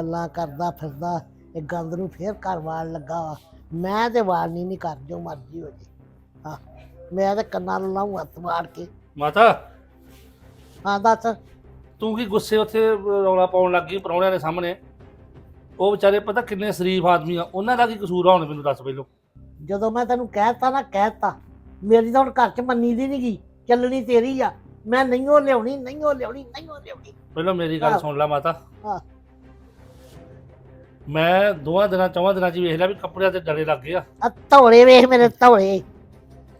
ਗੱਲਾਂ ਕਰਦਾ ਫਿਰਦਾ ਇਹ ਗੰਦ ਨੂੰ ਫੇਰ ਘਰ ਵਾਲ ਲੱਗਾ ਵਾ। ਮੈਂ ਤੇ ਵਾਲ ਨਹੀਂ ਨਹੀਂ ਕਰ ਜੋ ਮਰਜ਼ੀ ਹੋ ਜੇ। ਹਾਂ ਮੈਂ ਤੇ ਕੰਨਾਂ ਨੂੰ ਲਾਉਂ ਹੱਥ ਮਾਰ ਕੇ। ਮਾਤਾ। ਹਾਂ ਦੱਸ। ਤੂੰ ਕੀ ਗੁੱਸੇ ਉੱਥੇ ਰੌਲਾ ਪਾਉਣ ਲੱਗ ਗਈ ਪਰੌਣਿਆਂ ਦੇ ਸਾਹਮਣੇ? ਉਹ ਵਿਚਾਰੇ ਪਤਾ ਕਿੰਨੇ ਸ਼ਰੀਫ ਆਦਮੀ ਆ ਉਹਨਾਂ ਦਾ ਕੀ ਕਸੂਰ ਆ ਹੁਣ ਮੈਨੂੰ ਦੱਸ ਪਹਿਲੋਂ? ਜਦੋਂ ਮੈਂ ਤੈਨੂੰ ਕਹਿਤਾ ਨਾ ਕਹਿਤਾ। ਮੇਰੀ ਤਾਂ ਹੁਣ ਘਰ 'ਚ ਮੰਨੀ ਦੀ ਨਹੀਂ ਗਈ ਚੱਲਣੀ ਤੇਰੀ ਆ। ਮੈਂ ਨਹੀਂ ਉਹ ਲਿਆਉਣੀ ਨਹੀਂ ਉਹ ਲਿਆਉਣੀ ਨਹੀਂ ਉਹ ਲਿਆਉਣੀ। ਪਹਿਲਾਂ ਮੇਰੀ ਗੱਲ। ਸੁਣ ਲੈ ਮਾਤਾ। ਹਾਂ। ਮੈਂ ਦੋਵਾਂ ਦਿਨਾਂ ਚੌਵਾਂ ਦਿਨਾਂ ਚ ਵੇਖ ਲਿਆ ਵੀ ਕੱਪੜਿਆਂ ਤੇ ਡਰੇ ਲੱਗ ਗਏ ਆ। ਆ ਧੌਲੇ ਵੇਖ ਮੇਰੇ ਧੌਲੇ।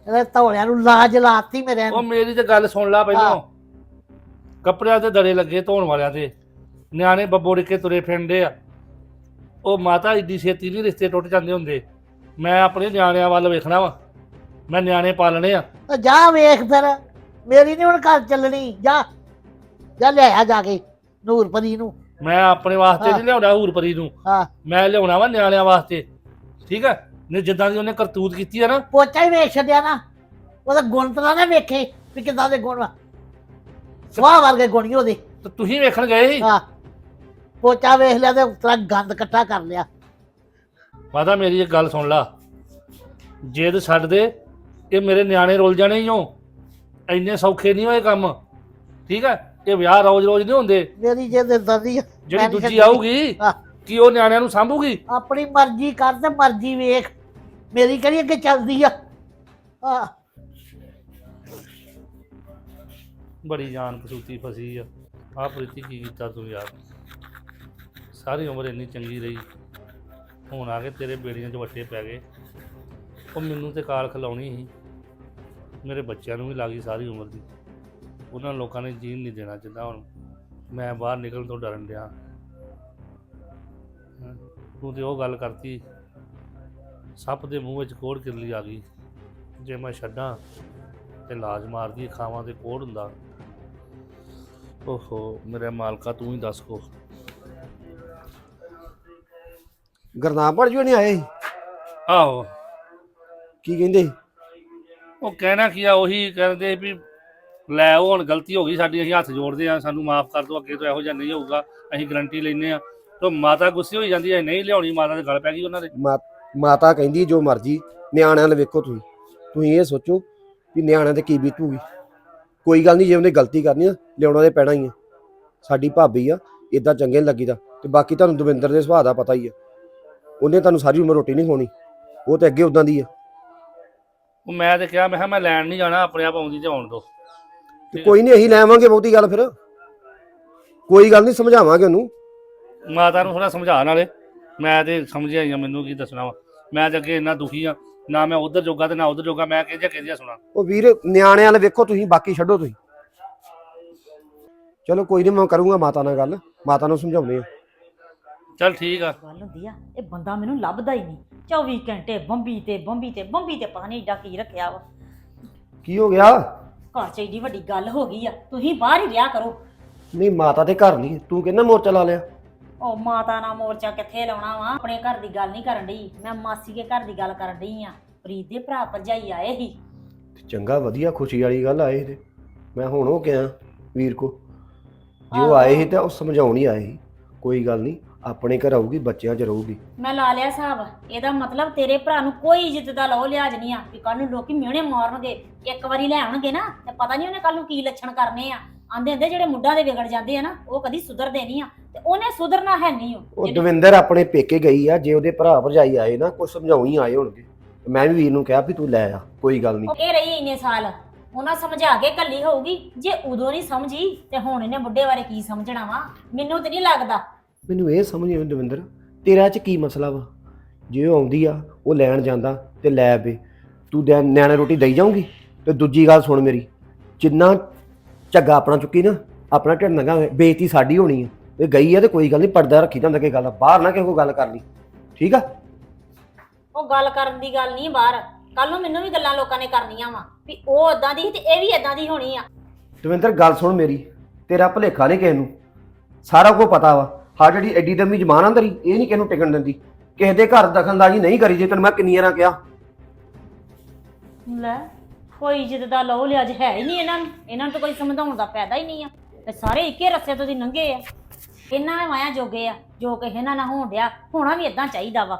ਇਹਦੇ ਧੌਲਿਆਂ ਨੂੰ ਲਾਜ ਲਾਤੀ ਮੇਰੇ ਉਹ ਮੇਰੀ ਤੇ ਗੱਲ ਸੁਣ ਲੈ ਪਹਿਲਾਂ। ਕੱਪੜਿਆਂ ਤੇ ਡਰੇ ਲੱਗੇ ਧੋਣ ਵਾਲਿਆਂ ਤੇ। ਨਿਆਣੇ ਬੱਬੋ ਕੇ ਤੁਰੇ ਫਿਰਦੇ ਆ। ਉਹ ਮਾਤਾ ਏਡੀ ਛੇਤੀ ਨਹੀਂ ਰਿਸ਼ਤੇ ਟੁੱਟ ਜਾਂਦੇ ਹੁੰਦੇ। ਮੈਂ ਆਪਣੇ ਨਿਆਣਿਆਂ ਵੱਲ ਵੇਖਣਾ ਵਾ। ਮੈਂ ਨਿਆਣੇ ਪਾਲਣੇ ਆ। ਤਾਂ ਜਾ ਵੇਖ ਫਿਰ। ਮੇਰੀ ਨਹੀਂ ਹੁਣ ਘਰ ਚੱਲਣੀ। ਜਾ। ਜਾ ਲਿਆ ਜਾ ਕੇ। ਨੂਰਪਰੀ ਨੂੰ। ਮੈਂ ਆਪਣੇ ਵਾਸਤੇ ਹਾਂ। ਨਹੀਂ ਲਿਆਉਣਾ ਹੂਰਪਰੀ ਨੂੰ। ਹਾਂ। ਮੈਂ ਲਿਆਉਣਾ ਵਾ ਨਿਆਣਿਆਂ ਵਾਸਤੇ। ਠੀਕ ਹੈ? ਨੇ ਜਿੱਦਾਂ ਦੀ ਉਹਨੇ ਕਰਤੂਤ ਕੀਤੀ ਆ ਨਾ। ਪੋਚਾ ਹੀ ਵੇਖ ਛੱਡਿਆ ਨਾ। ਉਹਦਾ ਗੁਣ ਤਾਂ ਨਾ ਵੇਖੇ ਵੀ ਕਿਦਾਂ ਦੇ ਗੁਣ ਵਾ। ਸਵਾਹ ਵਰਗੇ ਗੁਣ ਹੀ ਉਹਦੇ। ਤੇ ਤੁਸੀਂ ਵੇਖਣ ਗਏ ਸੀ? ਹਾਂ। ਪੋਚਾ ਵੇਖ ਲਿਆ ਤੇ ਉਤਰਾ ਗੰਦ ਇਕੱਠਾ ਕਰ ਲਿਆ। ਮਾਤਾ ਮੇਰੀ ਇੱਕ ਗੱਲ ਸੁਣ ਲਾ। ਜੇ ਤੇ ਛੱਡ ਦੇ ਇਹ ਮੇਰੇ ਨਿਆਣੇ ਰੁੱਲ ਜਾਣੇ ਹੀ ਹੋ ਇੰਨੇ ਸੌਖੇ ਨਹੀਂ ਹੋਏ ਕੰਮ। ਠੀਕ ਹੈ? ਇਹ ਵਿਆਹ ਰੋਜ਼ ਰੋਜ਼ ਨਹੀਂ ਹੁੰਦੇ? ਮੇਰੀ ਜੇ ਦਰਦੀ ਆ, ਜਿਹੜੀ ਦੂਜੀ। ਆਊਗੀ ਕੀ ਉਹ ਨਿਆਣਿਆਂ ਨੂੰ ਸੰਭੂਗੀ? ਆਪਣੀ ਮਰਜ਼ੀ ਕਰ ਤੇ ਮਰਜ਼ੀ ਵੇਖ। ਮੇਰੀ ਕਿਹੜੀ ਅੱਗੇ ਚੱਲਦੀ ਆ? ਆ। ਬੜੀ ਜਾਨ ਕਸੂਤੀ ਫਸੀ ਆ। ਆਹ ਪ੍ਰੀਤੀ ਕੀ ਕੀਤਾ ਤੂੰ ਯਾਰ? ਸਾਰੀ ਉਮਰ ਇੰਨੀ ਚੰਗੀ ਰਹੀ। ਹੁਣ ਆ ਕੇ ਤੇਰੇ ਬੇੜੀਆਂ 'ਚ ਵੱਟੇ ਪੈ ਗਏ। ਉਹ ਮੈਨੂੰ ਤੇ ਕਾਲ ਖਿਲਾਉਣੀ ਸੀ। ਮੇਰੇ ਬੱਚਿਆਂ ਨੂੰ ਵੀ ਲੱਗੀ ਸਾਰੀ ਉਮਰ ਦੀ। ਉਹਨਾਂ ਲੋਕਾਂ ਨੇ ਜੀਣ ਨਹੀਂ ਦੇਣਾ ਜਿੱਦਾਂ ਹੁਣ ਮੈਂ ਬਾਹਰ ਨਿਕਲਣ ਤੋਂ ਡਰਨ ਡਿਆ ਹੈਂ। ਤੂੰ ਤੇ ਉਹ ਗੱਲ ਕਰਤੀ ਸੱਪ ਦੇ ਮੂੰਹ ਵਿੱਚ ਕੋੜ ਕਿਰਲੀ ਆ ਗਈ ਜੇ ਮੈਂ ਛੱਡਾਂ ਤੇ ਲਾਜ ਮਾਰਦੀ ਖਾਵਾਂ ਤੇ ਕੋੜ ਹੁੰਦਾ ਓਹੋ ਮੇਰੇ ਮਾਲਕਾ ਤੂੰ ਹੀ ਦੱਸ ਕੋ ਗਰਨਾਮ ਪੜ ਜੋ ਨਹੀਂ ਆਏ? ਆਹੋ ਕੀ ਕਹਿੰਦੇ? ਉਹ ਕਹਿਣਾ ਕੀ ਆ ਉਹੀ ਕਹਿੰਦੇ ਵੀ ਲੈ ਉਹ ਹੁਣ ਗਲਤੀ ਹੋ ਗਈ ਸਾਡੀ ਅਸੀਂ ਹੱਥ ਜੋੜਦੇ ਆ ਸਾਨੂੰ ਮਾਫ ਕਰ ਦਿਓ ਅੱਗੇ ਤੋਂ ਇਹੋ ਜਿਹਾ ਨਹੀਂ ਹੋਊਗਾ ਅਸੀਂ ਗਰੰਟੀ ਲੈਨੇ ਆ ਤੇ ਮਾਤਾ ਗੁੱਸੇ ਹੋਈ ਜਾਂਦੀ ਹੈ ਨਹੀਂ ਲਿਆਉਣੀ ਮਾਤਾ ਦੇ ਗਲ ਪੈ ਗਈ ਉਹਨਾਂ ਦੇ। ਮਾ- ਮਾਤਾ ਕਹਿੰਦੀ ਜੋ ਮਰਜ਼ੀ ਨਿਆਣਿਆਂ ਨੂੰ ਵੇਖੋ ਤੁਸੀਂ। ਤੁਸੀਂ ਇਹ ਸੋਚੋ ਕਿ ਨਿਆਣਿਆਂ ਤੇ ਕੀ ਬੀਤੂਗੀ। ਕੋਈ ਗੱਲ ਨਹੀਂ ਜੇ ਉਹਨੇ ਗਲਤੀ ਕਰਨੀ ਆ ਲਿਆਉਣਾ ਤੇ ਪੈਣਾ ਹੀ ਆ। ਸਾਡੀ ਭਾਬੀ ਆ ਇਦਾਂ ਚੰਗੇ ਨੀ ਲੱਗੀਦਾ। ਤੇ ਬਾਕੀ ਤੁਹਾਨੂੰ ਦਵਿੰਦਰ ਦੇ ਸੁਭਾਅ ਦਾ ਪਤਾ ਹੀ ਆ। ਉਹਨੇ ਤੁਹਾਨੂੰ ਸਾਰੀ ਉਮਰ ਰੋਟੀ ਨਹੀਂ ਖਵਾਉਣੀ। ਉਹ ਤੇ ਅੱਗੇ ਉਦਾਂ ਦੀ ਆ। ਉਹ ਮੈਂ ਤੇ ਕਿਹਾ ਮੈਂ ਕਿਹਾ ਮੈਂ ਲੈਣ ਨਹੀਂ ਜਾਣਾ ਆਪਣੇ ਆਪ ਆਉਂਦੀ ਤੇ ਆਉਣ ਦੋ। ਤੇ ਕੋਈ ਨਹੀਂ ਅਸੀਂ ਲੈ ਆਵਾਂਗੇ ਬਹੁਤੀ ਗੱਲ ਫਿਰ। ਕੋਈ ਗੱਲ ਨਹੀਂ ਸਮਝਾਵਾਂਗੇ ਉਹਨੂੰ। ਮਾਤਾ ਨੂੰ ਥੋੜਾ ਸਮਝਾ ਨਾਲੇ। ਮੈਂ ਤੇ ਸਮਝਿਆ ਹੀ ਆ ਮੈਨੂੰ ਕੀ ਦੱਸਣਾ ਵਾ। ਮੈਂ ਤੇ ਅੱਗੇ ਇੰਨਾ ਦੁਖੀ ਆ ਨਾ ਮੈਂ ਉਧਰ ਜੋਗਾ ਤੇ ਨਾ ਉਧਰ ਜੋਗਾ ਮੈਂ ਕਿਹਜਾ ਕਿਹਜਾ ਸੁਣਾ। ਉਹ ਵੀਰ ਨਿਆਣਿਆਂ ਵਾਲੇ ਵੇਖੋ ਤੁਸੀਂ ਬਾਕੀ ਛੱਡੋ ਤੁਸੀਂ। ਚਲੋ ਕੋਈ ਨਹੀਂ ਮੈਂ ਕਰੂੰਗਾ ਮਾਤਾ ਨਾਲ ਗੱਲ। ਮਾਤਾ ਨੂੰ ਸਮਝਾਉਂਦੇ ਆ। ਚੱਲ ਠੀਕ ਆ। ਗੱਲ ਹੁੰਦੀ ਆ ਇਹ ਬੰਦਾ ਮੈਨੂੰ ਲੱਭਦਾ ਹੀ ਨਹੀਂ। 24 ਘੰਟੇ ਬੰਬੀ ਤੇ ਬੰਬੀ ਤੇ ਬੰਬੀ ਤੇ ਪਤਾ ਨਹੀਂ ਏਡਾ ਕੀ ਰੱਖਿਆ ਵਾ। ਕੀ ਹੋ ਗਿਆ? ਘਰ ਚ ਏਡੀ ਵੱਡੀ ਗੱਲ ਹੋ ਗਈ ਆ ਤੁਸੀਂ ਬਾਹਰ ਹੀ ਰਿਹਾ ਕਰੋ। ਨਹੀਂ ਮਾਤਾ ਤੇ ਘਰ ਨਹੀਂ ਤੂੰ ਕਹਿੰਦਾ ਮੋਰਚਾ ਲਾ ਲਿਆ। ਉਹ ਮਾਤਾ ਨਾਲ ਮੋਰਚਾ ਕਿੱਥੇ ਲਾਉਣਾ ਵਾ? ਆਪਣੇ ਘਰ ਦੀ ਗੱਲ ਨਹੀਂ ਕਰਨ ਡਈ। ਮੈਂ ਮਾਸੀ ਦੇ ਘਰ ਦੀ ਗੱਲ ਕਰਨ ਡਈ ਆ। ਪ੍ਰੀਤ ਦੇ ਭਰਾ ਭਰਜਾਈ ਆਏ ਸੀ। ਤੇ ਚੰਗਾ ਵਧੀਆ ਖੁਸ਼ੀ ਵਾਲੀ ਗੱਲ ਆਏ ਤੇ। ਮੈਂ ਹੁਣ ਉਹ ਕਿਹਾ ਵੀਰ ਕੋ ਜੇ ਉਹ ਆਏ ਸੀ ਤਾਂ ਉਹ ਸਮਝਾਉਣ ਹੀ ਆਏ ਸੀ। ਕੋਈ ਗੱਲ ਨਹੀਂ ਆਪਣੇ ਘਰ ਆਊਗੀ ਬੱਚਿਆਂ 'ਚ ਰਹੂਗੀ। ਮੈਂ ਲਾ ਲਿਆ ਹਿਸਾਬ। ਇਹਦਾ ਮਤਲਬ ਤੇਰੇ ਭਰਾ ਨੂੰ ਕੋਈ ਇੱਜ਼ਤ ਦਾ ਲੋ ਲਿਆਜ ਨਹੀਂ ਆ ਕਿ ਕੱਲ ਨੂੰ ਲੋਕੀ ਮਿਹਣੇ ਮਾਰਨਗੇ ਇੱਕ ਵਾਰੀ ਲੈ ਆਉਣਗੇ ਨਾ ਤੇ ਪਤਾ ਨਹੀਂ ਉਹਨੇ ਕੱਲ ਨੂੰ ਕੀ ਲੱਛਣ ਕਰਨੇ ਆ। ਆਂਦੇ ਹੁੰਦੇ ਜਿਹੜੇ ਮੁੱਢਾਂ ਦੇ ਵਿਗੜ ਜਾਂਦੇ ਆ ਨਾ ਉਹ ਕਦੀ ਸੁਧਰਦੇ ਨਹੀਂ ਆ ਤੇ ਉਹਨੇ ਸੁਧਰਨਾ ਹੈ ਨਹੀਂ ਉਹ ਦਵਿੰਦਰ ਆਪਣੇ ਪੇਕੇ ਗਈ ਆ ਜੇ ਉਹਦੇ ਭਰਾ ਭਰਜਾਈ ਆਏ ਨਾ ਕੁਝ ਸਮਝਾਉਣ ਹੀ ਆਏ ਹੋਣਗੇ। ਮੈਂ ਵੀ ਵੀਰ ਨੂੰ ਕਿਹਾ ਵੀ ਤੂੰ ਲੈ ਆ ਕੋਈ ਗੱਲ ਨਹੀਂ। ਉਹ ਇਹ ਰਹੀ ਇੰਨੇ ਸਾਲ। ਉਹਨਾਂ ਸਮਝਾ ਕੇ ਕੱਲੀ ਹੋਊਗੀ ਜੇ ਉਦੋਂ ਨਹੀਂ ਸਮਝੀ ਤੇ ਹੁਣ ਇਹਨੇ ਬੁੱਢੇ ਬਾਰੇ ਕੀ ਸਮਝਣਾ ਵਾ? ਮੈਨੂੰ ਤੇ ਨਹੀਂ ਲੱਗਦਾ। ਮੈਨੂੰ ਇਹ ਸਮਝ ਨਹੀਂ ਆਉਂਦੀ ਦਵਿੰਦਰ ਤੇਰਾ 'ਚ ਕੀ ਮਸਲਾ ਵਾ? ਜੇ ਉਹ ਆਉਂਦੀ ਆ ਉਹ ਲੈਣ ਜਾਂਦਾ ਤੇ ਲੈ ਆਵੇ। ਤੂੰ ਦੇ- ਨਿਆਣੇ ਰੋਟੀ ਦੇਈ ਜਾਊਂਗੀ? ਤੇ ਦੂਜੀ ਗੱਲ ਸੁਣ ਮੇਰੀ ਜਿੰਨਾ ਝੱਗਾ ਆਪਣਾ ਚੁੱਕੀ ਨਾ ਆਪਣਾ ਢਿੱਡ ਨੰਗਾ ਬੇਇੱਜ਼ਤੀ ਸਾਡੀ ਹੋਣੀ ਆ। ਇਹ ਗਈ ਆ ਤੇ ਕੋਈ ਗੱਲ ਨਹੀਂ ਪਰਦਾ ਰੱਖੀ ਜਾਂਦਾ ਕਿ ਗੱਲ ਆ। ਬਾਹਰ ਨਾ ਕਿਸੇ ਕੋ ਗੱਲ ਕਰ ਲਈ। ਠੀਕ ਆ? ਉਹ ਗੱਲ ਕਰਨ ਦੀ ਗੱਲ ਨਹੀਂ ਬਾਹਰ। ਕੱਲ ਨੂੰ ਮੈਨੂੰ ਵੀ ਗੱਲਾਂ ਲੋਕਾਂ ਨੇ ਕਰਨੀਆਂ ਵਾ ਵੀ ਉਹ ਇਦਾਂ ਦੀ ਸੀ ਤੇ ਇਹ ਵੀ ਇਦਾਂ ਦੀ ਹੋਣੀ ਆ। ਦਵਿੰਦਰ ਗੱਲ ਸੁਣ ਮੇਰੀ। ਤੇਰਾ ਭਲੇਖਾ ਨਹੀਂ ਕਿਸੇ ਨੂੰ। ਸਾਰਾ ਕੁਝ ਪਤਾ ਵਾ। ਹਾਂ ਜਿਹੜੀ ਐਡੀ ਦਮੀ ਜ਼ਮਾਨ ਅੰਦਰ ਹੀ, ਇਹ ਨਹੀਂ ਕਿਸੇ ਟਿਕਣ ਦਿੰਦੀ। ਕਿਸੇ ਦੇ ਘਰ ਦਖਲਅੰਦਾਜ਼ੀ ਨਹੀਂ ਕਰੀ ਜੇ, ਤੈਨੂੰ ਮੈਂ ਕਿੰਨੀਆਂ ਰਾਂ ਕਿਹਾ। ਲੈ, ਕੋਈ ਇੱਜ਼ਤ ਦਾ ਲੋ ਲਿਆਜ ਹੈ ਹੀ ਨਹੀਂ ਇਹਨਾਂ ਨੂੰ। ਇਹਨਾਂ ਨੂੰ ਤਾਂ ਕੋਈ ਸਮਝਾਉਣ ਦਾ ਫਾਇਦਾ ਹੀ ਨਹੀਂ ਆ। ਤੇ ਸਾਰੇ ਇੱਕੇ ਰਸਤੇ ਤੋਂ ਦੀ ਲੰਘੇ ਆ। ਇਹਨਾਂ ਮਾਇਆ ਜੋਗੇ ਆ, ਜੋ ਕਿ ਇਹਨਾਂ ਨਾਲ ਹੋਣ ਡਿਆ, ਹੋਣਾ ਵੀ ਇਦਾਂ ਚਾਹੀਦਾ ਵਾ।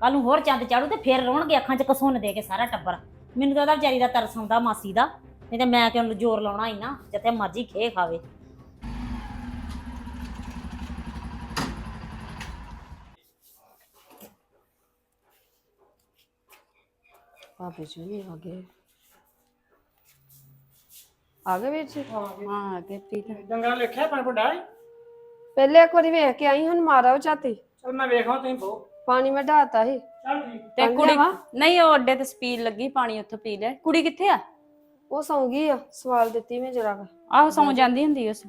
ਕੱਲ ਨੂੰ ਹੋਰ ਚੰਦ ਚਾੜੂ ਤੇ ਫਿਰ ਰੋਣਗੇ ਅੱਖਾਂ 'ਚ ਕਸੁੰਨ ਦੇ ਕੇ ਸਾਰਾ ਟੱਬਰ। ਮੈਨੂੰ ਤਾਂ ਉਹਦਾ ਵਿਚਾਰੀ ਦਾ ਤਰਸ ਆਉਂਦਾ ਮਾਸੀ ਦਾ, ਨਹੀਂ ਤੇ ਮੈਂ ਕਿਉਂ ਜ਼ੋਰ ਲਾਉਣਾ ਹੀ ਨਾ ਜਿੱਥੇ ਮਰਜ਼ੀ ਖੇ ਖਾਵੇ। ਭਾਬੀ ਜੀ ਵੀ ਆ ਗਏ। ਆ ਗਏ ਵੀਰ ਜੀ? ਹਾਂ ਗਏ ਪ੍ਰੀਤ ਜੰਗਲ ਵੇਖਿਆ ਪਰ ਵੱਡਾ ਹੈ ਪਹਿਲੇ ਇੱਕ ਵਾਰੀ ਵੇਖ ਕੇ ਆਈ ਹੁਣ ਮਾਰਾ ਝਾਤੀ। ਚਲ ਮੈਂ ਵੇਖਾਂ ਤੁਸੀਂ ਬੋ। ਪਾਣੀ ਮੈਂ ਢਾਤਾ ਸੀ। ਚੱਲ ਠੀਕ। ਤੇ ਪਾਣੀ ਕੁੜੀ ਲਿਆਵਾਂ? ਨਹੀਂ ਉਹ ਅੱਡੇ ਤੇ ਸਪੀਲ ਲੱਗੀ ਪਾਣੀ ਉੱਥੋਂ ਪੀ ਲੈ। ਕੁੜੀ ਕਿੱਥੇ ਆ? ਉਹ ਸੌਂ ਗਈ ਆ ਸਵਾਲ ਦਿੱਤੀ ਮੈਂ ਜਰਾ। ਆਹੋ ਸੌਂ ਜਾਂਦੀ ਹੁੰਦੀ ਉਸ।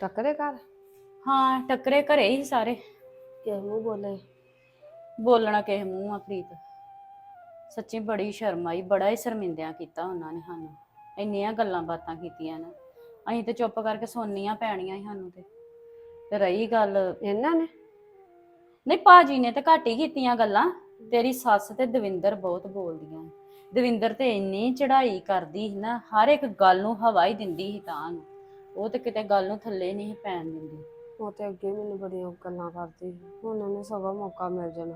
ਟੱਕਰੇ ਘਰ? ਹਾਂ ਟੱਕਰੇ ਘਰੇ ਹੀ ਸਾਰੇ। ਕਿਸ ਮੂੰਹ ਬੋਲੇ। ਬੋਲਣਾ ਕਿਸੇ ਮੂੰਹ ਆ ਪ੍ਰੀਤ। ਸੱਚੀ ਬੜੀ ਸ਼ਰਮ ਆਈ ਬੜਾ ਹੀ ਸ਼ਰਮਿੰਦਿਆਂ ਕੀਤਾ ਉਹਨਾਂ ਨੇ ਸਾਨੂੰ। ਇੰਨੀਆਂ ਗੱਲਾਂ ਬਾਤਾਂ ਕੀਤੀਆਂ ਨਾ। ਅਸੀਂ ਤੇ ਚੁੱਪ ਕਰਕੇ ਸੁਣਨੀਆਂ ਪੈਣੀਆਂ ਸੀ ਸਾਨੂੰ ਤੇ। ਤੇ ਰਹੀ ਗੱਲ। ਇਹਨਾਂ ਨੇ? ਨਹੀਂ ਭਾਜੀ ਨੇ ਤੇ ਘੱਟ ਹੀ ਕੀਤੀਆਂ ਗੱਲਾਂ। ਤੇਰੀ ਸੱਸ ਤੇ ਦਵਿੰਦਰ ਬਹੁਤ ਬੋਲਦੀਆਂ। ਦਵਿੰਦਰ ਤੇ ਇੰਨੀ ਚੜ੍ਹਾਈ ਕਰਦੀ ਸੀ ਨਾ ਹਰ ਇੱਕ ਗੱਲ ਨੂੰ ਹਵਾ ਹੀ ਦਿੰਦੀ ਸੀ ਤਾਂ ਨੂੰ। ਉਹ ਤੇ ਕਿਤੇ ਗੱਲ ਨੂੰ ਥੱਲੇ ਨਹੀਂ ਸੀ ਪੈਣ ਦਿੰਦੀ। ਉਹ ਤੇ ਅੱਗੇ ਮੈਨੂੰ ਬੜੀਆਂ ਗੱਲਾਂ ਕਰਦੀ ਸੀ। ਹੁਣ ਉਹਨੂੰ ਸਵਾ ਮੌਕਾ ਮਿਲ ਜਾਣਾ।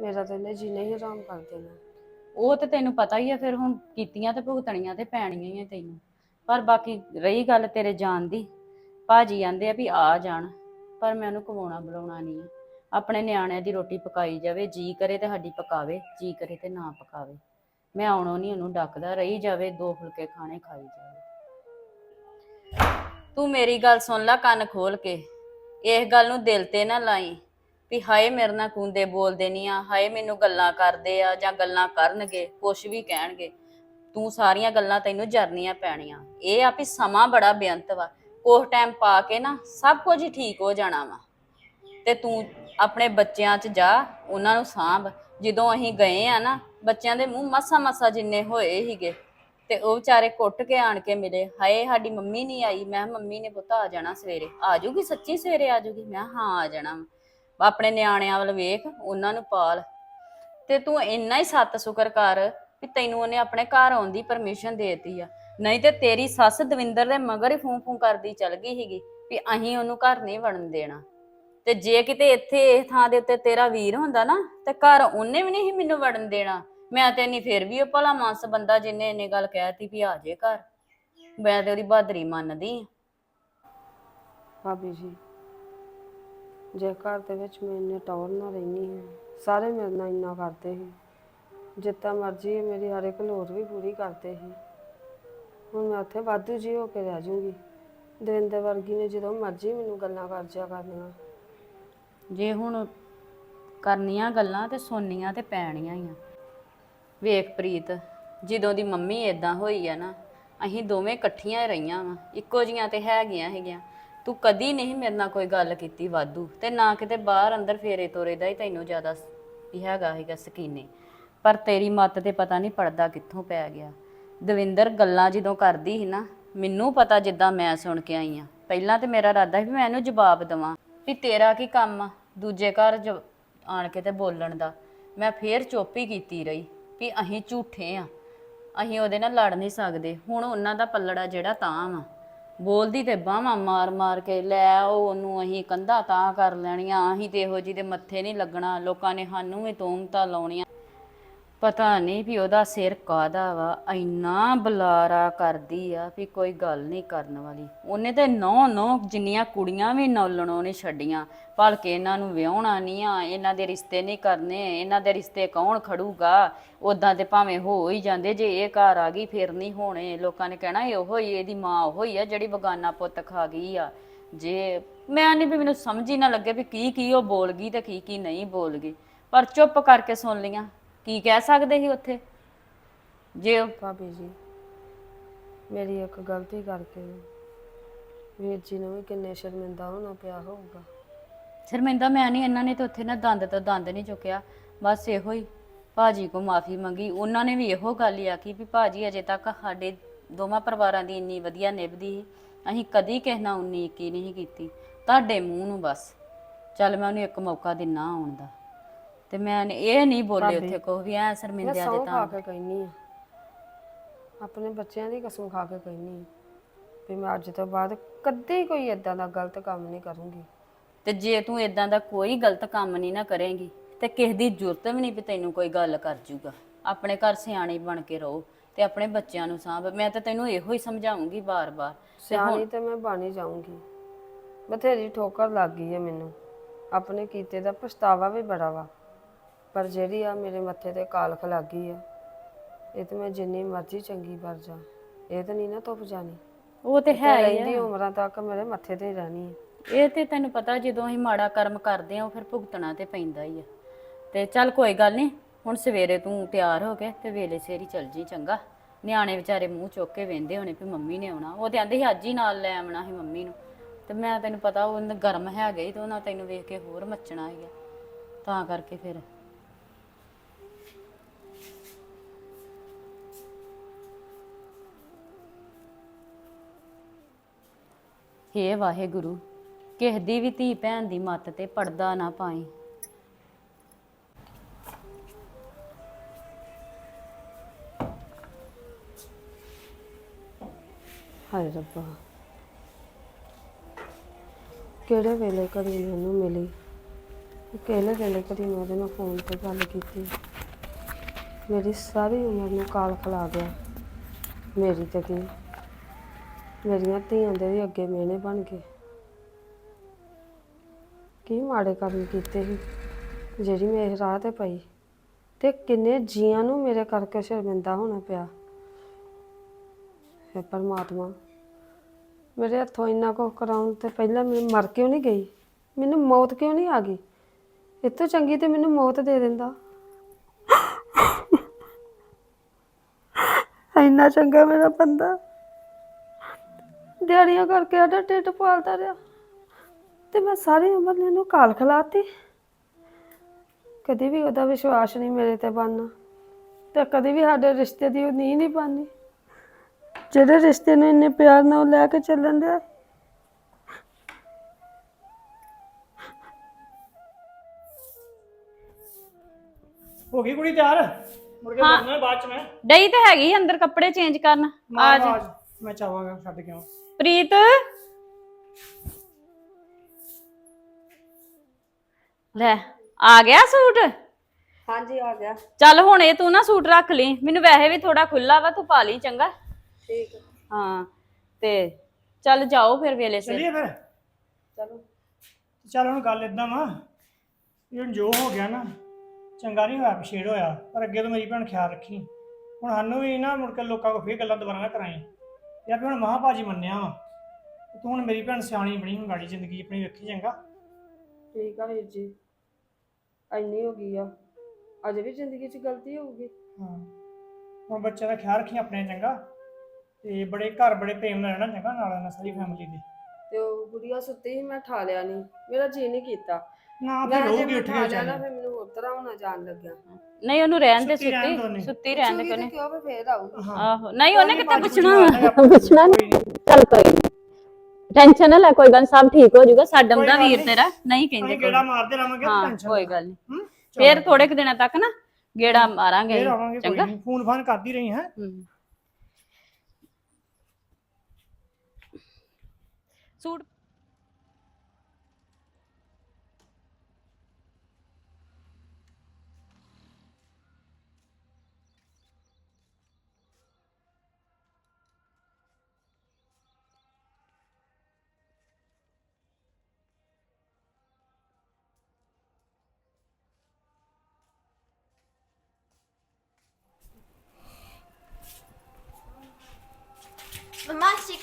ਮੇਰਾ ਤੇ ਇਹਨੇ ਜੀਣਾ ਹੀ ਆਰਾਮ ਕਰ ਦੇਣਾ। ਉਹ ਤੇ ਤੈਨੂੰ ਪਤਾ ਹੀ ਆ, ਫਿਰ ਹੁਣ ਕੀਤੀਆਂ ਤੇ ਭੁਗਤਣੀਆਂ ਤੇ ਪੈਣੀਆਂ ਹੀ ਆ ਤੈਨੂੰ। ਪਰ ਬਾਕੀ ਰਹੀ ਗੱਲ ਤੇਰੇ ਜਾਣ ਦੀ, ਭਾਜੀ ਆਂਦੇ ਆ ਵੀ ਆ ਜਾਣ, ਪਰ ਮੈਂ ਉਹਨੂੰ ਕਵਾਉਣਾ ਬੁਲਾਉਣਾ ਨਹੀਂ ਆ। ਆਪਣੇ ਨਿਆਣਿਆਂ ਦੀ ਰੋਟੀ ਪਕਾਈ ਜਾਵੇ, ਜੀ ਕਰੇ ਤੇ ਸਾਡੀ ਪਕਾਵੇ, ਜੀ ਕਰੇ ਤੇ ਨਾ ਪਕਾਵੇ। ਮੈਂ ਆਉਣੋਂ ਨਹੀਂ ਉਹਨੂੰ ਡੱਕਦਾ, ਰਹੀ ਜਾਵੇ, ਦੋ ਫੁਲਕੇ ਖਾਣੇ ਖਾਈ ਜਾਵੇ। ਤੂੰ ਮੇਰੀ ਗੱਲ ਸੁਣ ਲੈ, ਕੰਨ ਖੋਲ ਕੇ। ਇਸ ਗੱਲ ਨੂੰ ਦਿਲ ਤੇ ਨਾ ਲਾਈ। ਵੀ ਹਾਏ ਮੇਰੇ ਨਾਲ ਕੁੰਦੇ ਬੋਲਦੇ ਨਹੀਂ ਆ ਹਾਏ ਮੈਨੂੰ ਗੱਲਾਂ ਕਰਦੇ ਆ ਜਾਂ ਗੱਲਾਂ ਕਰਨਗੇ ਕੁਛ ਵੀ ਕਹਿਣਗੇ ਤੂੰ ਸਾਰੀਆਂ ਗੱਲਾਂ ਤੈਨੂੰ ਜਰਨੀਆਂ ਪੈਣੀਆਂ। ਇਹ ਆ ਵੀ ਸਮਾਂ ਬੜਾ ਬੇਅੰਤ ਵਾ। ਕੁਛ ਟਾਈਮ ਪਾ ਕੇ ਨਾ ਸਭ ਕੁਝ ਹੀ ਠੀਕ ਹੋ ਜਾਣਾ ਵਾ। ਤੇ ਤੂੰ ਆਪਣੇ ਬੱਚਿਆਂ 'ਚ ਜਾ ਉਹਨਾਂ ਨੂੰ ਸਾਂਭ। ਜਦੋਂ ਅਸੀਂ ਗਏ ਆ ਨਾ ਬੱਚਿਆਂ ਦੇ ਮੂੰਹ ਮਸਾ ਮਸਾ ਜਿੰਨੇ ਹੋਏ ਸੀਗੇ ਤੇ ਉਹ ਵਿਚਾਰੇ ਕੁੱਟ ਕੇ ਆਣ ਕੇ ਮਿਲੇ। ਹਾਏ ਸਾਡੀ ਮੰਮੀ ਨਹੀਂ ਆਈ। ਮੈਂ ਕਿਹਾ, ਮੰਮੀ ਨੇ ਪੁੱਤ ਆ ਜਾਣਾ ਸਵੇਰੇ। ਆ ਜਾਊਗੀ ਸੱਚੀ ਸਵੇਰੇ ਆ ਜਾਊਗੀ? ਮੈਂ ਕਿਹਾ, ਹਾਂ ਆ ਜਾਣਾ ਵਾ। ਆਪਣੇ ਨਿਆਣਿਆਂ ਵੱਲ ਵੇਖ, ਉਹਨਾਂ ਨੂੰ ਪਾਲ। ਤੇ ਤੂੰ ਇੰਨਾ ਹੀ ਸੱਤ ਸ਼ੁਕਰ ਕਰ ਵੀ ਤੈਨੂੰ ਉਹਨੇ ਆਪਣੇ ਘਰ ਆਉਣ ਦੀ ਪਰਮਿਸ਼ਨ ਦੇਤੀ ਆ। ਨਹੀਂ ਤੇ ਤੇਰੀ ਸੱਸ ਦਵਿੰਦਰ ਦੇ ਮਗਰ ਹੀ ਫੂੰ ਫੂੰ ਕਰਦੀ ਚਲ ਗਈ ਸੀਗੀ ਵੀ ਅਸੀਂ ਉਹਨੂੰ ਘਰ ਨਹੀਂ ਵੜਨ ਦੇਣਾ। ਤੇ ਜੇ ਕਿਤੇ ਇੱਥੇ ਇਸ ਥਾਂ ਦੇ ਉੱਤੇ ਤੇਰਾ ਵੀਰ ਹੁੰਦਾ ਨਾ, ਤੇ ਘਰ ਉਹਨੇ ਵੀ ਨਹੀਂ ਮੈਨੂੰ ਵੜਨ ਦੇਣਾ। ਮੈਂ ਤੇ ਨਹੀਂ, ਫੇਰ ਵੀ ਉਹ ਭਲਾ ਮਾਨਸ ਬੰਦਾ ਜਿੰਨੇ ਇਹਨੇ ਗੱਲ ਕਹਿਤੀ ਵੀ ਆ ਜੇ ਘਰ। ਮੈਂ ਤੇ ਉਹਦੀ ਬਹਾਦਰੀ ਮੰਨਦੀ ਆ। ਭਾਬੀ ਜੀ ਜੇ ਘਰ ਦੇ ਵਿੱਚ ਮੈਂ ਇੰਨੇ ਟੌਰ ਨਾ ਰਹਿੰਦੀ ਹਾਂ, ਸਾਰੇ ਮੇਰੇ ਨਾਲ ਇੰਨਾ ਕਰਦੇ ਸੀ ਜਿੱਤਾ ਮਰਜ਼ੀ ਮੇਰੀ ਹਰ ਇੱਕ ਲੋੜ ਵੀ ਪੂਰੀ ਕਰਦੇ ਸੀ ਹੁਣ ਮੈਂ ਉੱਥੇ ਵਾਧੂ ਜੀ ਹੋ ਕੇ ਰਹਿ ਜੂੰਗੀ। ਦਵਿੰਦਰ ਵਰਗੀ ਨੇ ਜਦੋਂ ਮਰਜ਼ੀ ਮੈਨੂੰ ਗੱਲਾਂ ਕਰ ਜਿਆ ਕਰਨੀਆਂ। ਜੇ ਹੁਣ ਕਰਨੀਆਂ ਗੱਲਾਂ ਤੇ ਸੁਣਨੀਆਂ ਤੇ ਪੈਣੀਆਂ ਹੀ ਆ। ਵੇਖ ਪ੍ਰੀਤ, ਜਦੋਂ ਦੀ ਮੰਮੀ ਏਦਾਂ ਹੋਈ ਆ ਨਾ, ਅਸੀਂ ਦੋਵੇਂ ਇਕੱਠੀਆਂ ਹੀ ਰਹੀਆਂ ਵਾ। ਇੱਕੋ ਜੀਆਂ ਤੇ ਹੈਗੀਆਂ ਹੈਗੀਆਂ। ਤੂੰ ਕਦੀ ਨਹੀਂ ਮੇਰੇ ਨਾਲ ਕੋਈ ਗੱਲ ਕੀਤੀ ਵਾਧੂ, ਤੇ ਨਾ ਕਿਤੇ ਬਾਹਰ ਅੰਦਰ ਫੇਰੇ ਤੋਰੇ ਦਾ ਹੀ ਤੈਨੂੰ ਜ਼ਿਆਦਾ ਵੀ ਹੈਗਾ ਹੈਗਾ ਸਕੀਨੇ। ਪਰ ਤੇਰੀ ਮੱਤ ਤੇ ਪਤਾ ਨਹੀਂ ਪੜਦਾ ਕਿੱਥੋਂ ਪੈ ਗਿਆ। ਦਵਿੰਦਰ ਗੱਲਾਂ ਜਦੋਂ ਕਰਦੀ ਸੀ ਨਾ, ਮੈਨੂੰ ਪਤਾ ਜਿੱਦਾਂ ਮੈਂ ਸੁਣ ਕੇ ਆਈ ਆ। ਪਹਿਲਾਂ ਤੇ ਮੇਰਾ ਇਰਾਦਾ ਸੀ ਵੀ ਮੈਂ ਇਹਨੂੰ ਜਵਾਬ ਦੇਵਾਂ, ਵੀ ਤੇਰਾ ਕੀ ਕੰਮ ਆ ਦੂਜੇ ਘਰ ਜ- ਆਣ ਕੇ ਤੇ ਬੋਲਣ ਦਾ। ਮੈਂ ਫੇਰ ਚੁੱਪ ਹੀ ਕੀਤੀ ਰਹੀ ਵੀ ਅਸੀਂ ਝੂਠੇ ਆ, ਅਸੀਂ ਉਹਦੇ ਨਾਲ ਲੜ ਨਹੀਂ ਸਕਦੇ। ਹੁਣ ਉਹਨਾਂ ਦਾ ਪੱਲੜਾ ਜਿਹੜਾ ਤਾਂ ਵਾ। ਬੋਲਦੀ ਤੇ ਬਾਹਾਂ ਮਾਰ ਮਾਰ ਕੇ, ਲੈ ਉਹ ਉਹਨੂੰ ਅਸੀਂ ਕੰਧਾ ਤਾਂ ਕਰ ਲੈਣੀਆਂ, ਅਸੀਂ ਤੇ ਇਹੋ ਜਿਹੀ ਦੇ ਮੱਥੇ ਨਹੀਂ ਲੱਗਣਾ, ਲੋਕਾਂ ਨੇ ਸਾਨੂੰ ਵੀ ਤੋਮਤਾਂ ਲਾਉਣੀਆਂ। ਪਤਾ ਨਹੀਂ ਵੀ ਉਹਦਾ ਸਿਰ ਕਾਦਾ ਵਾ, ਇੰਨਾ ਬੁਲਾਰਾ ਕਰਦੀ ਆ ਵੀ ਕੋਈ ਗੱਲ ਨਹੀਂ ਕਰਨ ਵਾਲੀ। ਉਹਨੇ ਤੇ ਨੌ ਨੌ ਜਿੰਨੀਆਂ ਕੁੜੀਆਂ ਵੀ ਨੌਲਣੋਂ ਨਹੀਂ ਛੱਡੀਆਂ। ਭਲਕੇ ਇਹਨਾਂ ਨੂੰ ਵਿਆਹਣਾ ਨਹੀਂ ਆ, ਇਹਨਾਂ ਦੇ ਰਿਸ਼ਤੇ ਨਹੀਂ ਕਰਨੇ, ਇਹਨਾਂ ਦੇ ਰਿਸ਼ਤੇ ਕੌਣ ਖੜੂਗਾ? ਉਦਾਂ ਤੇ ਭਾਵੇਂ ਹੋ ਹੀ ਜਾਂਦੇ, ਜੇ ਇਹ ਘਰ ਆ ਗਈ ਫਿਰ ਨਹੀਂ ਹੋਣੇ। ਲੋਕਾਂ ਨੇ ਕਹਿਣਾ ਇਹ ਉਹੋ ਹੀ, ਇਹਦੀ ਮਾਂ ਉਹੋ ਹੀ ਆ ਜਿਹੜੀ ਬਗਾਨਾ ਪੁੱਤ ਖਾ ਗਈ ਆ। ਜੇ ਮੈਂ ਨਹੀਂ ਵੀ ਮੈਨੂੰ ਸਮਝ ਹੀ ਨਾ ਲੱਗੇ ਵੀ ਕੀ ਕੀ ਉਹ ਬੋਲ ਗਈ ਤੇ ਕੀ ਕੀ ਨਹੀਂ ਬੋਲ ਗਈ। ਪਰ ਚੁੱਪ ਕਰਕੇ ਸੁਣ ਲੀਆਂ ਕੀ ਕਹਿ ਸਕਦੇ ਸੀ ਉੱਥੇ? ਜੇ ਉਹ- ਭਾਬੀ ਜੀ ਮੇਰੀ ਇੱਕ ਗਲਤੀ ਕਰਕੇ ਵੀਰ ਜੀ ਨੂੰ ਵੀ ਕਿੰਨੇ ਸ਼ਰਮਿੰਦਾ ਹੋਣਾ ਪਿਆ ਹੋਊਗਾ। ਸ਼ਰਮਿੰਦਾ ਮੈਂ ਨਹੀਂ ਇਹਨਾਂ ਨੇ ਤੇ ਉੱਥੇ ਨਾ ਦੰਦ ਤੋਂ ਦੰਦ ਨਹੀਂ ਚੁੱਕਿਆ। ਬਸ ਇਹੋ ਹੀ ਭਾਜੀ ਕੋ ਮਾਫੀ ਮੰਗੀ। ਉਹਨਾਂ ਨੇ ਵੀ ਇਹੋ ਗੱਲ ਹੀ ਆਖੀ ਵੀ ਭਾਜੀ ਅਜੇ ਤੱਕ ਸਾਡੇ ਦੋਵਾਂ ਪਰਿਵਾਰਾਂ ਦੀ ਇੰਨੀ ਵਧੀਆ ਨਿਭਦੀ ਸੀ। ਅਸੀਂ ਕਦੀ ਕਿਸੇ ਨਾਲ ਉਨੀ ਕੀ ਨਹੀਂ ਕੀਤੀ। ਤੁਹਾਡੇ ਮੂੰਹ ਨੂੰ ਬਸ। ਚੱਲ ਮੈਂ ਉਹਨੂੰ ਇੱਕ ਮੌਕਾ ਦਿਨਾ ਆਉਣ ਦਾ। ਤੇ ਮੈਂ ਨੀ- ਇਹ ਨਹੀਂ ਬੋਲੇ ਉੱਥੇ ਕੋ ਵੀ ਐ ਮੈਂ ਸ਼ਰਮਿੰਦਿਆਂ ਦੇ ਖਾ ਤਾਂ। ਕੇ ਕਹਿਨੀ ਆ। ਆਪਣੇ ਬੱਚਿਆਂ ਦੀ ਕਸਮ ਖਾ ਕੇ ਕਹਿਨੀ ਆ ਵੀ ਮੈਂ ਅੱਜ ਤੋਂ ਬਾਅਦ ਕਦੇ ਕੋਈ ਇਦਾਂ ਦਾ ਗਲਤ ਕੰਮ ਨਹੀਂ ਕਰੂੰਗੀ। ਤੇ ਜੇ ਤੂੰ ਇਦਾਂ ਦਾ ਕੋਈ ਗਲਤ ਕੰਮ ਨਹੀਂ ਨਾ ਕਰੇਂਗੀ ਤੇ ਕਿਸੇ ਦੀ ਜ਼ਰੂਰਤ ਵੀ ਨਹੀਂ ਵੀ ਤੈਨੂੰ ਕੋਈ ਗੱਲ ਕਰ ਜੂਗਾ। ਆਪਣੇ ਘਰ ਸਿਆਣੀ ਬਣ ਕੇ ਰਹੋ ਤੇ ਆਪਣੇ ਬੱਚਿਆਂ ਨੂੰ ਸਾਂਭ। ਮੈਂ ਤਾਂ ਤੈਨੂੰ ਇਹੋ ਹੀ ਸਮਝਾਉਂਗੀ ਬਾਰ-ਬਾਰ। ਸਿਆਣੀ ਤੇ ਮੈਂ ਬਣ ਹੀ ਜਾਊਂਗੀ। ਬਥੇਰੀ ਠੋਕਰ ਲੱਗ ਗਈ ਹੈ ਮੈਨੂੰ। ਆਪਣੇ ਕੀਤੇ ਦਾ ਪਛਤਾਵਾ ਵੀ ਬੜਾ ਵਾ। ਪਰ ਜਿਹੜੀ ਆ ਮੇਰੇ ਮੱਥੇ ਤੇ ਕਾਲਖ ਲੱਗ ਆ ਇਹ ਤੇ ਮੈਂ ਜਿੰਨੀ ਮਰਜ਼ੀ ਚੰਗੀ ਬਣ ਜਾ ਇਹ ਤਾਂ ਨਹੀਂ ਨਾ ਧੁੱਪ ਜਾਣੀ। ਉਹ ਤੇ ਹੈ ਹੀ ਰਹਿੰਦੀ ਆ। ਉਮਰਾਂ ਤੱਕ ਮੇਰੇ ਮੱਥੇ ਤੇ ਹੀ ਰਹਿਣੀ ਹੈ ਇਹ ਤੇ ਤੈਨੂੰ ਪਤਾ ਜਦੋਂ ਅਸੀਂ ਮਾੜਾ ਕਰਮ ਕਰਦੇ ਆ ਉਹ ਫਿਰ ਭੁਗਤਣਾ ਤੇ ਪੈਂਦਾ ਹੀ ਆ। ਤੇ ਚੱਲ ਕੋਈ ਗੱਲ ਨਹੀਂ ਹੁਣ ਸਵੇਰੇ ਤੂੰ ਤਿਆਰ ਹੋ ਕੇ ਤੇ ਵੇਲੇ ਸੇਰੀ ਚੱਲ ਜੀ ਚੰਗਾ। ਨਿਆਣੇ ਵਿਚਾਰੇ ਮੂੰਹ ਚੁੱਕ ਕੇ ਵੇਂਦੇ ਹੋਣੇ ਵੀ ਮੰਮੀ ਨੇ ਆਉਣਾ। ਉਹ ਤੇ ਆਂਦੇ ਸੀ ਅੱਜ ਹੀ ਨਾਲ ਲੈ ਆਉਣਾ ਸੀ ਮੰਮੀ ਨੂੰ। ਤੇ ਮੈਂ ਤੈਨੂੰ ਪਤਾ ਉਹ ਗਰਮ ਹੈਗਾ ਹੀ ਤੇ ਉਹਨਾਂ ਤੈਨੂੰ ਵੇਖ ਕੇ ਹੋਰ ਮੱਚਣਾ ਸੀਗਾ ਤਾਂ ਕਰਕੇ ਫਿਰ ਹੇ ਵਾਹਿਗੁਰੂ ਕਿਸੇ ਦੀ ਵੀ ਧੀ ਭੈਣ ਦੀ ਮੱਤ ਤੇ ਪੜਦਾ ਨਾ ਪਾਈ। ਹਾਏ ਰੱਬਾ। ਕਿਹੜੇ ਵੇਲੇ ਕਦੀ ਮੈਨੂੰ ਮਿਲੀ? ਕਿਹੜੇ ਵੇਲੇ ਕਦੀ ਮੈਂ ਉਹਦੇ ਨਾਲ ਫੋਨ ਤੇ ਗੱਲ ਕੀਤੀ? ਮੇਰੀ ਸਾਰੀ ਉਮਰ ਨੂੰ ਕਾਲ ਖਲਾ ਗਿਆ ਮੇਰੀ ਤੇ ਕੀ ਮੇਰੀਆਂ ਧੀਆਂ ਦੇ ਵੀ ਅੱਗੇ ਮਿਹਣੇ ਬਣ ਗਏ। ਕੀ ਮਾੜੇ ਕਰਮ ਕੀਤੇ ਸੀ? ਜਿਹੜੀ ਮੈਂ ਇਸ ਰਾਹ ਤੇ ਪਈ ਤੇ ਕਿੰਨੇ ਜੀਆਂ ਨੂੰ ਮੇਰੇ ਕਰਕੇ ਸ਼ਰਮਿੰਦਾ ਹੋਣਾ ਪਿਆ। ਹੈ ਪਰਮਾਤਮਾ, ਮੇਰੇ ਹੱਥੋਂ ਇੰਨਾ ਕੁ ਕਰਾਉਣ ਤੇ ਪਹਿਲਾਂ ਮੈਂ ਮਰ ਕਿਉਂ ਨਹੀਂ ਗਈ? ਮੈਨੂੰ ਮੌਤ ਕਿਉਂ ਨਹੀਂ ਆ ਗਈ? ਇਹ ਚੰਗੀ ਤੇ ਮੈਨੂੰ ਮੌਤ ਦੇ ਦਿੰਦਾ। ਇੰਨਾ ਚੰਗਾ ਮੇਰਾ ਬੰਦਾ। ਦਿਹਾੜੀਆਂ ਕਰਕੇ ਆਡਾ ਢਿੱਡ ਪਾਲਦਾ ਰਿਹਾ ਤੇ ਮੈਂ ਸਾਰੀ ਉਮਰ ਇਹਨੂੰ ਕਾਲ ਖਲਾਤੀ। ਕਦੀ ਵੀ ਉਹਦਾ ਵਿਸ਼ਵਾਸ ਨਹੀਂ ਮੇਰੇ ਤੇ ਬਣਨਾ ਤੇ ਕਦੀ ਵੀ ਸਾਡੇ ਰਿਸ਼ਤੇ ਦੀ ਉਹ ਨੀਂਹ ਨਹੀਂ ਬਣਨੀ। ਜਿਹੜੇ ਰਿਸ਼ਤੇ ਨੂੰ ਇੰਨੇ ਪਿਆਰ ਨਾਲ ਲੈ ਕੇ ਚੱਲਣ ਦਿਆ ਹੋ ਗਈ ਕੁੜੀ ਤਿਆਰ? ਮੁੜ ਕੇ ਬਾਅਦ ਚ ਮੈਂ। ਡਈ ਤੇ ਹੈਗੀ ਅੰਦਰ ਕੱਪੜੇ ਚੇਂਜ ਕਰਨ। ਆਵਾਜ਼ ਮੈਂ ਚਾਹਾਂਗਾ ਛੱਡ ਕੇ ਆਵਾਂ ਪ੍ਰੀਤ? ਲੈ ਆ ਗਿਆ ਸੂਟ? ਹਾਂਜੀ ਆ ਗਿਆ। ਚੱਲ ਹੁਣ ਇਹ ਤੂੰ ਨਾ ਸੂਟ ਰੱਖ ਲਈ। ਮੈਨੂੰ ਵੈਸੇ ਵੀ ਥੋੜਾ ਖੁੱਲਾ ਵਾ ਤੂੰ ਪਾ ਲਈ ਚੰਗਾ। ਠੀਕ ਹਾਂ ਤੇ ਚੱਲ ਜਾਓ ਫਿਰ ਵੇਲੇ ਸਿਰ। ਚੱਲੀਏ ਫਿਰ? ਚਲੋ। ਚੱਲ ਹੁਣ ਗੱਲ ਇਦਾਂ ਵਾ ਇਹ ਹੁਣ ਜੋ ਹੋ ਗਿਆ ਨਾ ਚੰਗਾ ਨਹੀਂ ਹੋਇਆ ਪਿਛੇੜ ਹੋਇਆ ਪਰ ਅੱਗੇ ਤੋਂ ਮੇਰੀ ਭੈਣ ਖਿਆਲ ਰੱਖੀ। ਹੁਣ ਸਾਨੂੰ ਵੀ ਨਾ ਮੁੜ ਕੇ ਲੋਕਾਂ ਕੋਲ ਫੇਰ ਗੱਲਾਂ ਦੁਬਾਰਾ ਨਾ ਕਰਾਈ। ਯਾਰ ਵੀ ਹੁਣ ਮਹਾਂ ਭਾਜੀ ਮੰਨਿਆ ਵਾ ਤੂੰ ਹੁਣ ਮੇਰੀ ਭੈਣ ਸਿਆਣੀ ਬਣੀ ਹੁਣ ਗਾੜੀ ਜ਼ਿੰਦਗੀ ਆਪਣੀ ਵੇਖੀ ਚੰਗਾ। ਠੀਕ ਆ ਵੀਰ ਜੀ ਇੰਨੀ ਹੋ ਗਈ ਆ ਅਜੇ ਵੀ ਜ਼ਿੰਦਗੀ 'ਚ ਗਲਤੀ ਹੋਊਗੀ। ਹਾਂ ਹੁਣ ਬੱਚਿਆਂ ਦਾ ਖਿਆਲ ਰੱਖੀ ਆਪਣੇ ਚੰਗਾ ਤੇ ਬੜੇ ਘਰ ਬੜੇ ਪ੍ਰੇਮ ਨਾਲ ਰਹਿਣਾ ਚੰਗਾ ਨਾਲ ਨਾਲ ਸਾਰੀ ਫੈਮਿਲੀ ਦੇ। ਤੇ ਉਹ ਗੁੜੀਆ ਸੁੱਤੀ ਸੀ ਮੈਂ ਠਾ ਲਿਆ ਨਹੀਂ ਮੇਰਾ ਜੀ ਨਹੀਂ ਕੀਤਾ। ਨਾ ਮੈਂ ਫਿਰ ਜੇ ਮੈਂ ਉੱਠ ਠਾ ਕੇ ਲਿਆ ਨਾ ਚੱਲ ਫਿਰ ਹੋਣਾ ਜਾਣ ਲੱਗਿਆ। ਨਹੀਂ ਉਹਨੂੰ ਰਹਿਣ ਦੇ ਸੁੱਤੀ ਰਹਿਣ ਸੁੱਤੀ ਉਹਨੇ। ਸੁੱਤੀ ਰਹਿਣ ਦੇ ਕੋਨੇ ਕਿਉਂ ਵੀ ਫੇਰ ਆਊਗੀ? ਆਹੋ ਨਹੀਂ ਉਹਨੇ ਕਿੱਥੇ ਪੁੱਛਣਾ? ਪੁੱਛਣਾ ਵਾ ਪੁੱਛਣਾ ਨੀ। ਚੱਲ ਕੋਈ ਟੈਨਸ਼ਨ ਨਾ ਲੈ ਕੋਈ ਗੱਲ ਨੀ, ਸਭ ਠੀਕ ਹੋ ਜਾਊਗਾ। ਸਾਡਮ ਦਾ ਵੀਰ। ਤੇਰਾ ਨਹੀਂ ਕਹਿੰਦੇ ਕੋਈ ਗੇੜਾ ਮਾਰਦੇ ਰਹਾਂਗੇ ਹਾਂ ਟੈਨਸ਼ਨ ਕੋਈ ਗੱਲ ਨਹੀਂ ਹੂੰ? ਫੇਰ ਥੋੜੇ ਕੁ ਦਿਨਾਂ ਤੱਕ ਨਾ ਗੇੜਾ ਮਾਰਾਂਗੇ ਫੇਰ ਆਵਾਂਗੇ ਕੋਈ ਚੰਗਾ? ਨਹੀਂ ਫੋਨ ਫਾਨ ਕਰਦੀ ਰਹੀ ਹੈ। ਸੂਟ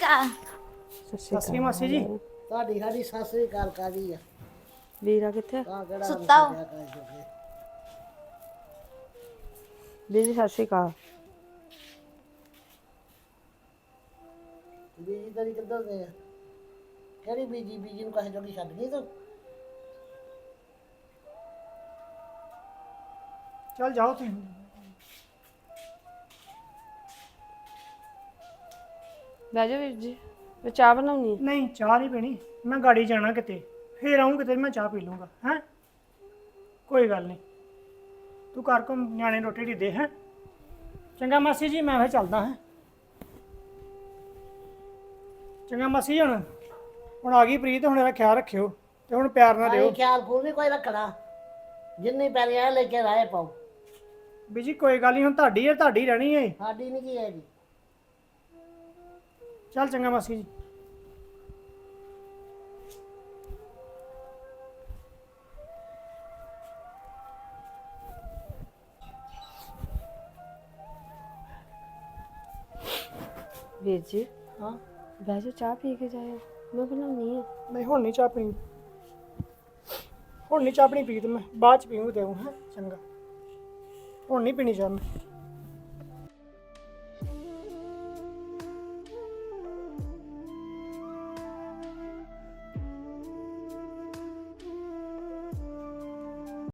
ਸਤਿ ਸ੍ਰੀ ਮਾਸੀ ਜੀ। ਤੁਹਾਡੀ ਸਾਡੀ ਸੱਸ ਦੀ ਗੱਲ ਕਾਦੀ ਆ ਵੀਰਾ ਕਿੱਥੇ? ਤਾਂ ਕਿਹੜਾ ਸੁੱਤਾ ਵਾ। ਵਿਚਾਰਿਆ ਕਰ ਜੋਗੇ। ਦੀਦੀ ਸਤਿ ਸ਼੍ਰੀ ਅਕਾਲ। ਬੀਜੀ ਤੇਰੀ ਕਿੱਧਰ ਗਏ ਆ? ਕਿਹੜੀ ਬੀਜੀ ਬੀਜੀ ਨੂੰ ਕਹੇ ਜੋਗੀ ਛੱਡ ਗਈ ਤੂੰ? ਚੱਲ ਜਾਓ ਤੁਸੀਂ। ਬਹਿ ਜਾ ਵੀਰ ਜੀ ਮੈਂ ਚਾਹ ਬਣਾਉਣੀ ਹੈ ਨਹੀਂ ਚਾਹ ਨਹੀਂ ਪੀਣੀ। ਮੈਂ ਗਾੜੀ ਜਾਣਾ ਕਿਤੇ। ਫੇਰ ਆਉਂ ਕਿਤੇ ਮੈਂ ਚਾਹ ਪੀ ਲੂੰਗਾ ਹੈ? ਕੋਈ ਗੱਲ ਨਹੀਂ। ਤੂੰ ਘਰ ਕੋ ਨਿਆਣੇ ਰੋਟੀ ਢੀ ਦੇ ਹੈ? ਚੰਗਾ ਮਾਸੀ ਜੀ ਮੈਂ ਫਿਰ ਚੱਲਦਾ ਹਾਂ? ਚੰਗਾ ਮਾਸੀ ਜੀ ਹੁਣ ਹੁਣ ਆ ਗਈ ਪ੍ਰੀਤ ਹੁਣ ਇਹਦਾ ਖਿਆਲ ਰੱਖਿਓ ਤੇ ਹੁਣ ਪਿਆਰ ਨਾਲ ਦਿਓ। ਖਿਆਲ ਖੂਲ ਨਹੀਂ ਕੋਈ ਰੱਖਣਾ। ਜਿੰਨੀ ਪੈਰੀ ਆ ਲੈ ਕੇ ਰਾਏ ਪਾਓ। ਬੀਜੀ ਕੋਈ ਗੱਲ ਨਹੀਂ ਹੁਣ ਤੁਹਾਡੀ ਹੈ ਤੁਹਾਡੀ ਰਹਿਣੀ ਹੈ। ਸਾਡੀ ਨਹੀਂ ਕੀ ਹੈਗੀ। ਚੱਲ ਚੰਗਾ ਮਾਸੀ ਜੀ ਵੀਰ ਜੀ ਹਾਂ ਬਹਿ ਜਾਓ ਚਾਹ ਪੀ ਕੇ ਜਾਇਓ ਮੈਂ ਬਣਾਉਣੀ ਆ ਨਹੀਂ ਹੁਣ ਨਹੀਂ ਚਾਹ ਪੀਣੀ ਹੁਣ ਨਹੀਂ ਚਾਹ ਪੀਣੀ ਪੀ ਤੇ ਮੈਂ ਬਾਅਦ ਚ ਪੀਊਂ ਤੇ ਹੈ ਚੰਗਾ ਹੁਣ ਨਹੀਂ ਪੀਣੀ ਚਾਹ ਮੈਂ